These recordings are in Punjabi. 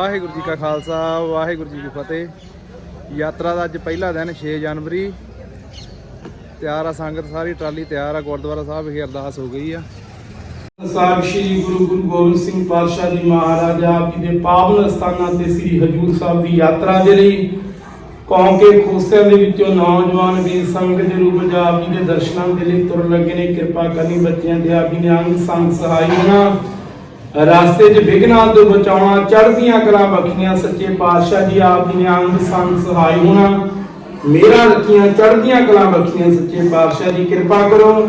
ਵਾਹਿਗੁਰੂ ਜੀ ਕਾ ਖਾਲਸਾ, ਵਾਹਿਗੁਰੂ ਜੀ ਕੀ ਫਤਿਹ। ਯਾਤਰਾ ਦਾ ਅੱਜ ਪਹਿਲਾ ਦਿਨ 6 ਜਨਵਰੀ। ਤਿਆਰ ਆ ਸੰਗਤ ਸਾਰੀ, ਟਰਾਲੀ ਤਿਆਰ ਆ, ਗੁਰਦੁਆਰਾ ਸਾਹਿਬ ਵਿਖੇ ਅਰਦਾਸ ਹੋ ਗਈ ਆ। ਸਾਹਿਬ ਸ੍ਰੀ ਗੁਰੂ ਗੁਰੂ ਗੋਬਿੰਦ ਸਿੰਘ ਪਾਤਸ਼ਾਹ ਜੀ ਮਹਾਰਾਜ ਆਪ ਜੀ ਦੇ ਪਾਵਨ ਸਥਾਨਾਂ ਤੇ ਸ੍ਰੀ ਹਜੂਰ ਸਾਹਿਬ ਦੀ ਯਾਤਰਾ ਦੇ ਲਈ ਕੌਂਕੇ ਖੋਸਿਆਂ ਦੇ ਵਿੱਚੋਂ ਨੌਜਵਾਨ ਵੀ ਸੰਗਤ ਦੇ ਰੂਪ ਵਿੱਚ ਆਪ ਜੀ ਦੇ ਦਰਸ਼ਨਾਂ ਦੇ ਲਈ ਤੁਰ ਲੱਗੇ ਨੇ। ਕਿਰਪਾ ਕਰਨੀ ਬੱਚਿਆਂ ਦੇ ਆਪ ਜੀ ਨੇ ਅੰਗ ਸੰਗ ਸਹਾਈ ਹੋਣਾ ਰਾਸਤੇ 'ਚ ਵਿਘਨਾਂ ਤੋਂ ਬਚਾਉਣਾ, ਚੜ੍ਹਦੀਆਂ ਕਲਾ ਬਖਸ਼ੀਆਂ ਸੱਚੇ ਪਾਤਸ਼ਾਹ ਜੀ ਆਪ ਦੀਆਂ ਅੰਗ ਸੰਗ ਸਹਾਈ ਹੋਣਾ। ਮੇਰਾ ਰੱਖੀਆਂ, ਚੜ੍ਹਦੀਆਂ ਕਲਾ ਬਖਸ਼ੀਆਂ ਸੱਚੇ ਪਾਤਸ਼ਾਹ ਜੀ, ਕਿਰਪਾ ਕਰੋ।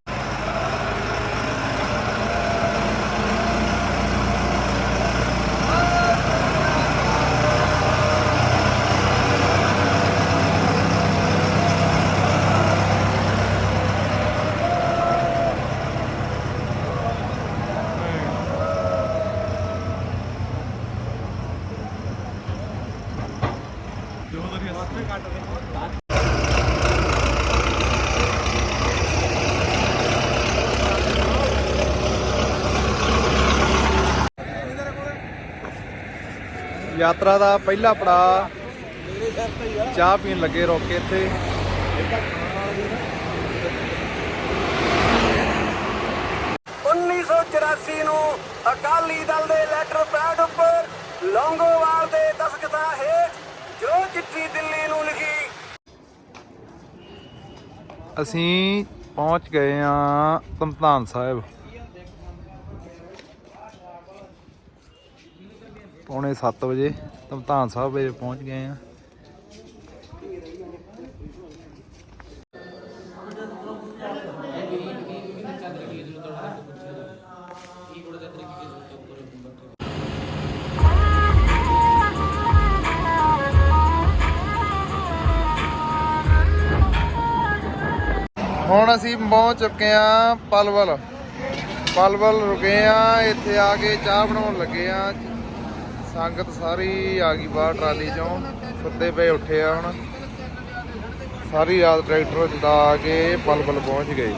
ਯਾਤਰਾ ਦਾ ਪਹਿਲਾ ਪੜਾ ਚਾਹ ਪੀਣ ਲੱਗੇ ਰੋਕ ਕੇ ਇੱਥੇ ਨੂੰ ਅਕਾਲੀ ਦਲ ਦੇ ਲੈਟਰ ਪੈਡ ਉੱਪਰ ਲੌਂਗੋਵਾਲ ਦੇ ਦਸਖਤਾਂ ਹੇਠ ਜੋ ਚਿੱਠੀ ਦਿੱਲੀ ਨੂੰ ਲਿਖੀ। ਅਸੀਂ ਪਹੁੰਚ ਗਏ ਆ ਤਮਤਾਨ ਸਾਹਿਬ। ਪੌਣੇ 7 ਵਜੇ ਤਮਤਾਨ ਸਾਹਿਬ ਵਿੱਚ ਪਹੁੰਚ ਗਏ ਆ ਹੁਣ ਅਸੀਂ ਪਹੁੰਚ ਚੁੱਕੇ ਆ ਪਲਵਲ। ਪਲਵਲ ਰੁਕੇ ਆ ਇੱਥੇ ਆ ਕੇ ਚਾਹ ਬਣਾਉਣ ਲੱਗੇ ਆ ਸੰਗਤ ਸਾਰੀ ਆ ਗਈ ਬਾਹਰ ਟਰਾਲੀ ਚੋਂ, ਸੁੱਤੇ ਪਏ ਉੱਠੇ ਆ ਹੁਣ। ਸਾਰੀ ਰਾਤ ਟਰੈਕਟਰ ਚਲਾ ਕੇ ਪਲਵਲ ਪਹੁੰਚ ਗਏ।